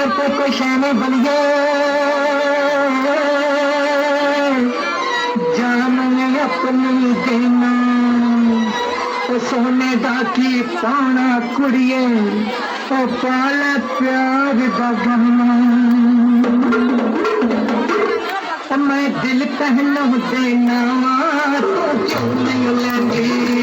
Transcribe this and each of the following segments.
ਨਜ਼ਰ ਤੇ ਕੋਈ ਸ਼ੈ ਨਹੀਂ ਬਣੀਏ ਜਾਨ ਆਪਣੀ ਦੇਣਾ। ਉਹ ਸੋਨੇ ਦਾ ਕੀ ਪਾਣਾ ਕੁੜੀਏ, ਉਹ ਪਾਲੇ ਪਿਆਰ ਦਾ ਗਹਿਣਾ। ਮੈਂ ਦਿਲ ਕਹਿਣਾ ਦੇਣਾ ਤੂੰ ਕਿਉਂ ਨਹੀਂ ਲੈਂਦੀ।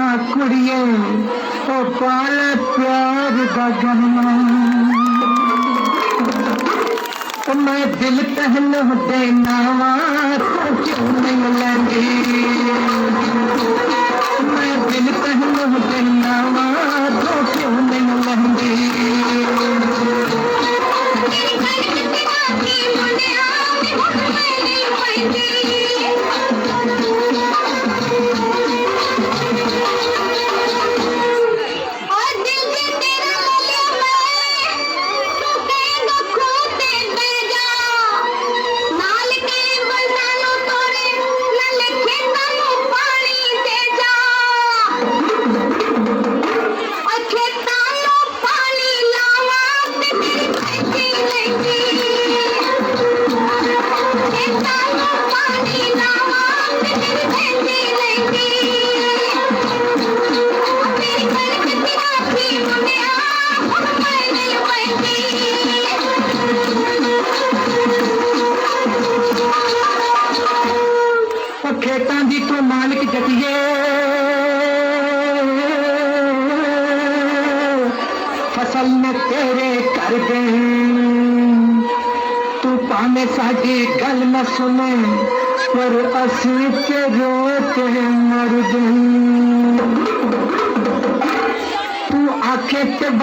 ਕੁੜੀਏ, ਉਹ ਪਾਲ ਪਿਆਰ ਦਾ ਗਮਨਾ ਉਹ ਮੈਂ ਦਿਲ ਤਹਨ ਹੁੰਦੇ ਨਾਵਾ, ਤੂੰ ਕਿਉਂ ਨਹੀਂ ਲੈਂਦੀ? ਮੈਂ ਦਿਲ ਤਹਨ ਹੁੰਦੇ ਨਾਵਾ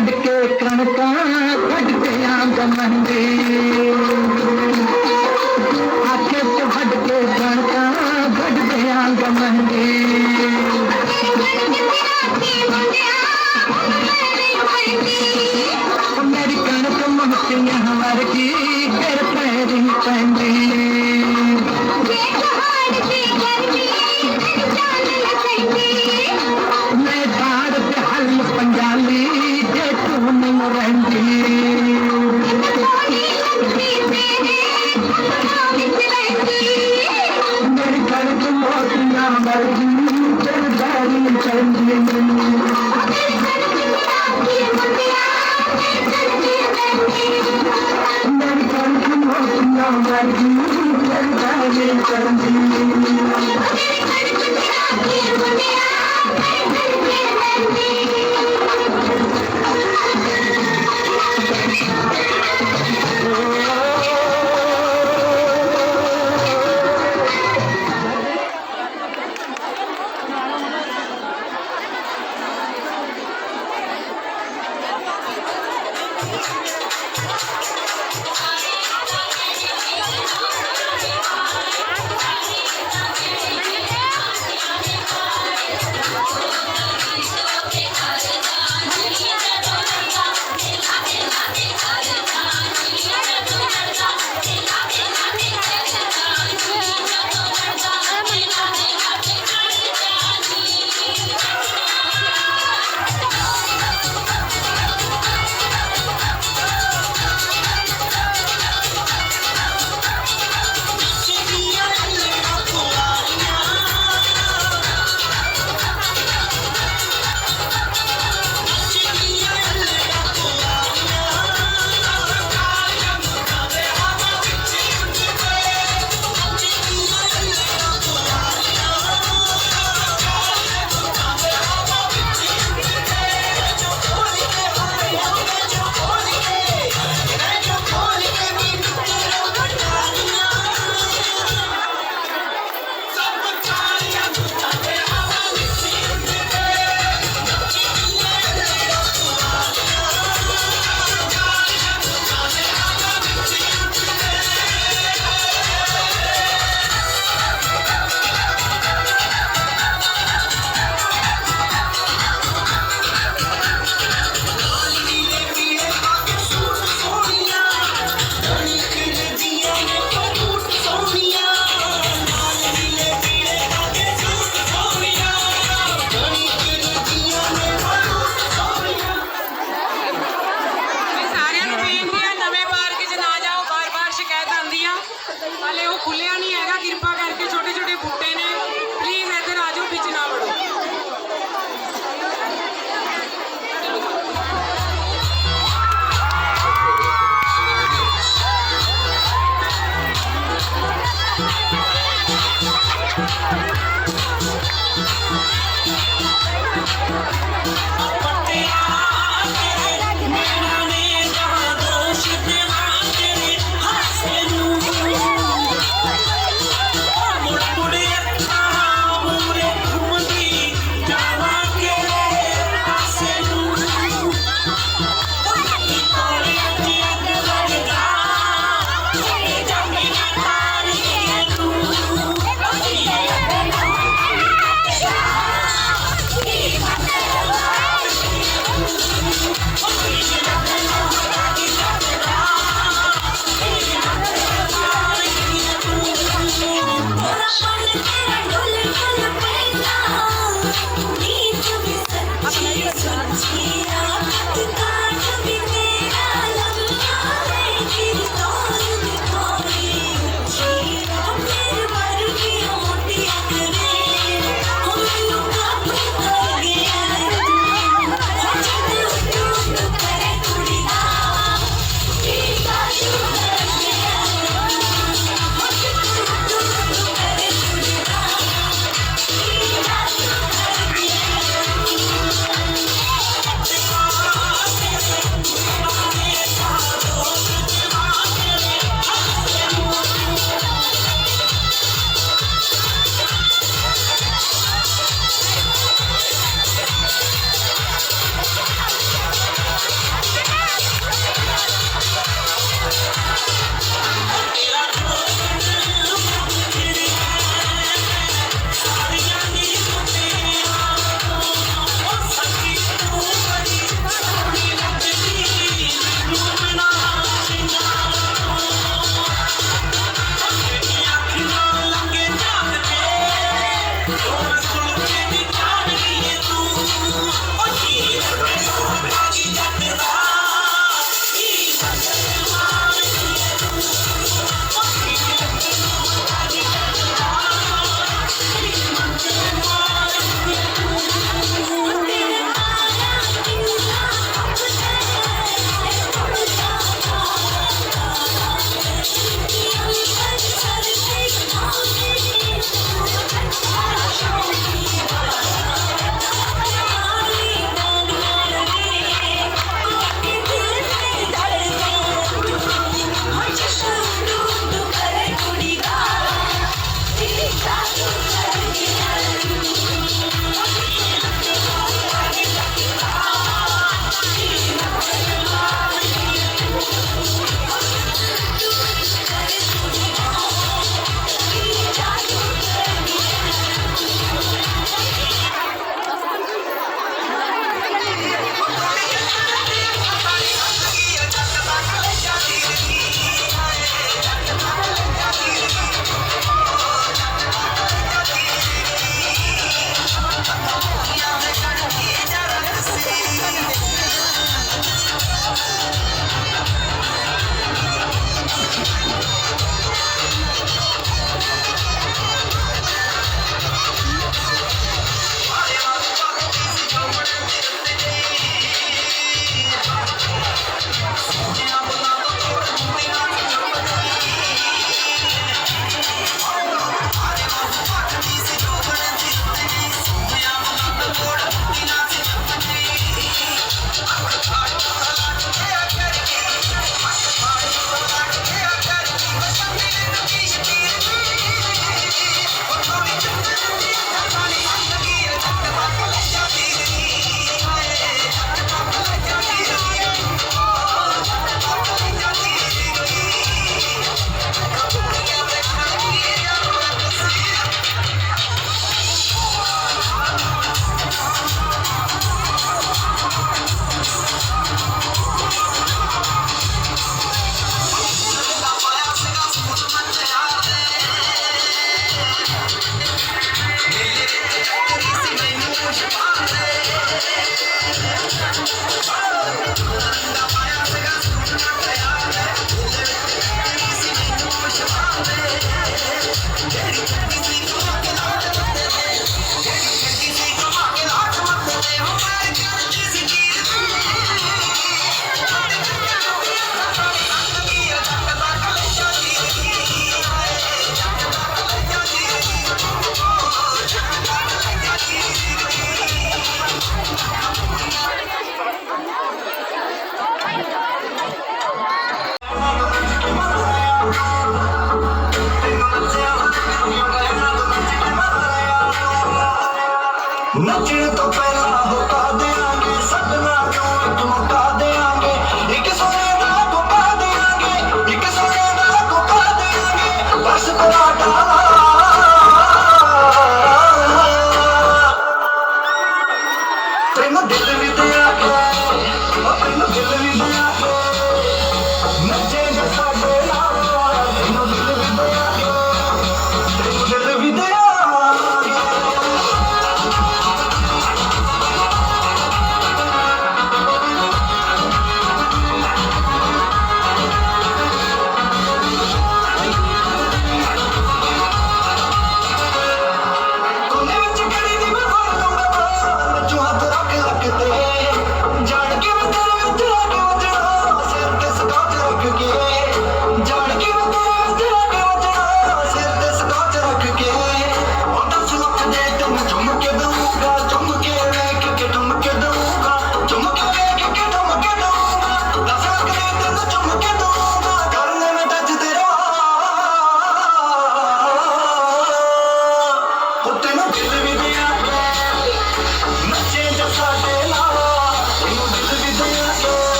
ਛੱਡ ਕੇ ਕਣਕਾਂ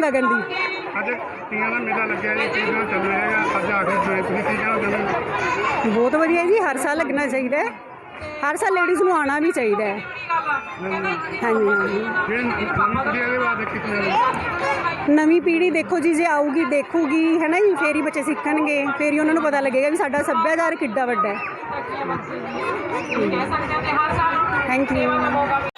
ਮੇਰਾ ਨਾਮ ਗਗਨਦੀਪ ਅੱਜ ਤੀਆਂ ਦਾ ਮੇਲਾ ਲੱਗਿਆ ਜੀ ਕੀ ਕਹਿਣਾ ਚੱਲ ਰਿਹਾ ਹੈਗਾ। ਅੱਜ ਆ ਕੇ ਤੁਸੀਂ ਤੁਸੀਂ ਕੀ ਕਹਿਣਾ ਚਾਹੁੰਦੇ ਹੋ ਬਹੁਤ ਵਧੀਆ ਜੀ ਹਰ ਸਾਲ ਲੱਗਣਾ ਚਾਹੀਦਾ ਹੈ। ਹਰ ਸਾਲ ਲੇਡੀਜ਼ ਨੂੰ ਆਉਣਾ ਵੀ ਚਾਹੀਦਾ ਹੈ। ਹਾਂਜੀ ਹਾਂਜੀ। ਜਿਹੜੇ ਨਵੀਂ ਪੀੜ੍ਹੀ ਇਹਦੇ ਬਾਰੇ ਕਿਤੇ ਨਵੀਂ ਪੀੜ੍ਹੀ ਦੇਖੋ ਜੀ ਜੇ ਆਊਗੀ ਦੇਖੂਗੀ ਹੈ ਨਾ ਜੀ ਫੇਰ ਹੀ ਬੱਚੇ ਸਿੱਖਣਗੇ। ਫੇਰ ਹੀ ਉਹਨਾਂ ਨੂੰ ਪਤਾ ਲੱਗੇਗਾ ਵੀ ਸਾਡਾ ਸੱਭਿਆਚਾਰ ਕਿੱਡਾ ਵੱਡਾ ਹੈ। Thank you